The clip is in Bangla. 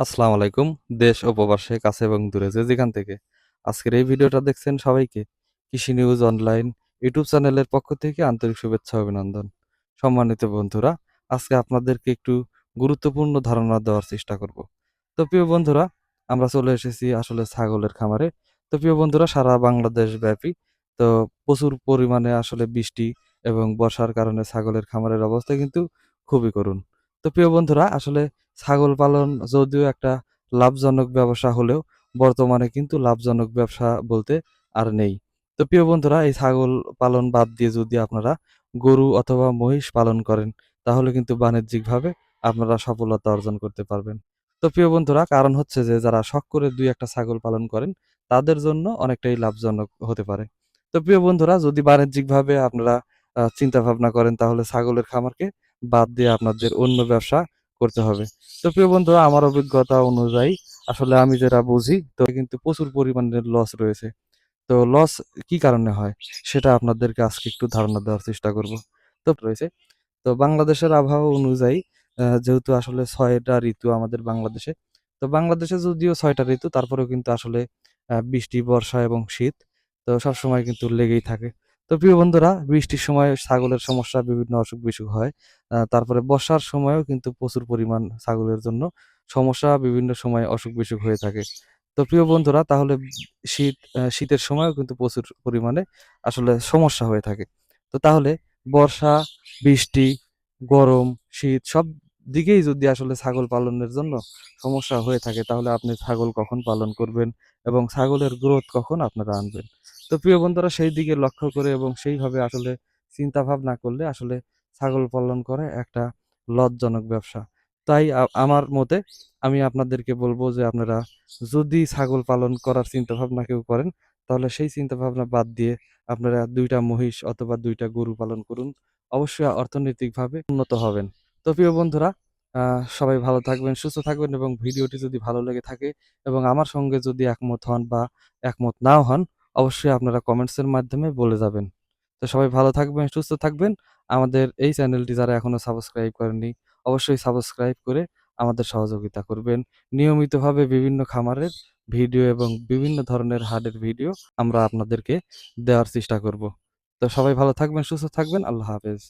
আসসালামু আলাইকুম, দেশ ও প্রবাসে কাছে এবং দূরে যে যেখান থেকে। আজকের এই ভিডিওটা দেখছেন সবাইকে কৃষি নিউজ অনলাইন ইউটিউব চ্যানেলের পক্ষ থেকে আন্তরিক শুভেচ্ছা অভিনন্দন। সম্মানিত বন্ধুরা, আজকে আপনাদেরকে একটু গুরুত্বপূর্ণ ধারণা দেওয়ার চেষ্টা করব। তো প্রিয় বন্ধুরা, আমরা চলে এসেছি আসলে ছাগলের খামারে। তো প্রিয় বন্ধুরা, সারা বাংলাদেশ ব্যাপী তো প্রচুর পরিমাণে আসলে বৃষ্টি এবং বর্ষার কারণে ছাগলের খামারের অবস্থা কিন্তু খুবই করুণ। তো প্রিয় বন্ধুরা, আসলে ছাগল পালন যদিও একটা লাভজনক ব্যবসা হলেও বর্তমানে কিন্তু লাভজনক ব্যবসা বলতে আর নেই। তো প্রিয় বন্ধুরা, এই ছাগল পালন বাদ দিয়ে যদি আপনারা গরু অথবা মহিষ পালন করেন, তাহলে কিন্তু বাণিজ্যিকভাবে আপনারা সফলতা অর্জন করতে পারবেন। তো প্রিয় বন্ধুরা, কারণ হচ্ছে যে যারা শখ করে দুই একটা ছাগল পালন করেন, তাদের জন্য অনেকটাই লাভজনক হতে পারে। তো প্রিয় বন্ধুরা, যদি বাণিজ্যিকভাবে আপনারা চিন্তা ভাবনা করেন, তাহলে ছাগলের খামারকে বাদ দিয়ে আপনাদের অন্য ব্যবসা করতে হবে। তো প্রিয় বন্ধুরা, আমার অভিজ্ঞতা অনুযায়ী আসলে আমি যেটা বুঝি, তো কিন্তু প্রচুর পরিমাণে লস রয়েছে। তো লস কি কারণে হয়, সেটা আপনাদেরকে আজকে একটু ধারণা দেওয়ার চেষ্টা করব। তো রয়েছে। তো বাংলাদেশের আবহাওয়া অনুযায়ী যেহেতু আসলে ছয়টা ঋতু আমাদের বাংলাদেশে, তো বাংলাদেশে যদিও ছয়টা ঋতু, তারপরেও কিন্তু আসলে বৃষ্টি, বর্ষা এবং শীত, তো সবসময় কিন্তু লেগেই থাকে। তো প্রিয় বন্ধুরা, বৃষ্টির সময় ছাগলের সমস্যা বিভিন্ন অসুখ বিসুখ হয়। তারপরে বর্ষার সময়ও কিন্তু প্রচুর পরিমাণ ছাগলের জন্য সমস্যা বিভিন্ন সময় অসুখ বিসুখ হয়ে থাকে। তো প্রিয় বন্ধুরা, তাহলে শীত শীতের সময়ও কিন্তু প্রচুর পরিমাণে আসলে সমস্যা হয়ে থাকে। তো তাহলে বর্ষা, বৃষ্টি, গরম, শীত সব দিকেই যদি আসলে ছাগল পালনের জন্য সমস্যা হয়ে থাকে, তাহলে আপনি ছাগল কখন পালন করবেন এবং ছাগলের গ্রোথ কখন আপনারা আনবেন? তো প্রিয় বন্ধুরা, সেই দিকে লক্ষ্য করে এবং সেইভাবে আসলে চিন্তা ভাবনা করলে আসলে ছাগল পালন করা একটা লজ্জাজনক ব্যবসা। তাই আমার মতে আমি আপনাদেরকে বলব যে, আপনারা যদি ছাগল পালন করার চিন্তা ভাবনা কেউ করেন, তাহলে সেই চিন্তা ভাবনা বাদ দিয়ে আপনারা দুইটা মহিষ অথবা দুইটা গরু পালন করুন। অবশ্যই অর্থনৈতিকভাবে উন্নত হবেন। তো প্রিয় বন্ধুরা সবাই ভালো থাকবেন, সুস্থ থাকবেন এবং ভিডিওটি যদি ভালো লেগে থাকে এবং আমার সঙ্গে যদি একমত হন বা একমত নাও হন অবশ্যই আপনারা কমেন্টসের মাধ্যমে বলে যাবেন। তো সবাই ভালো থাকবেন, সুস্থ থাকবেন। আমাদের এই চ্যানেলটি যারা এখনও সাবস্ক্রাইব করেনি অবশ্যই সাবস্ক্রাইব করে আমাদের সহযোগিতা করবেন। নিয়মিতভাবে বিভিন্ন খামারের ভিডিও এবং বিভিন্ন ধরনের হার্ডের ভিডিও আমরা আপনাদেরকে দেওয়ার চেষ্টা করব। তো সবাই ভালো থাকবেন, সুস্থ থাকবেন। আল্লাহ হাফেজ।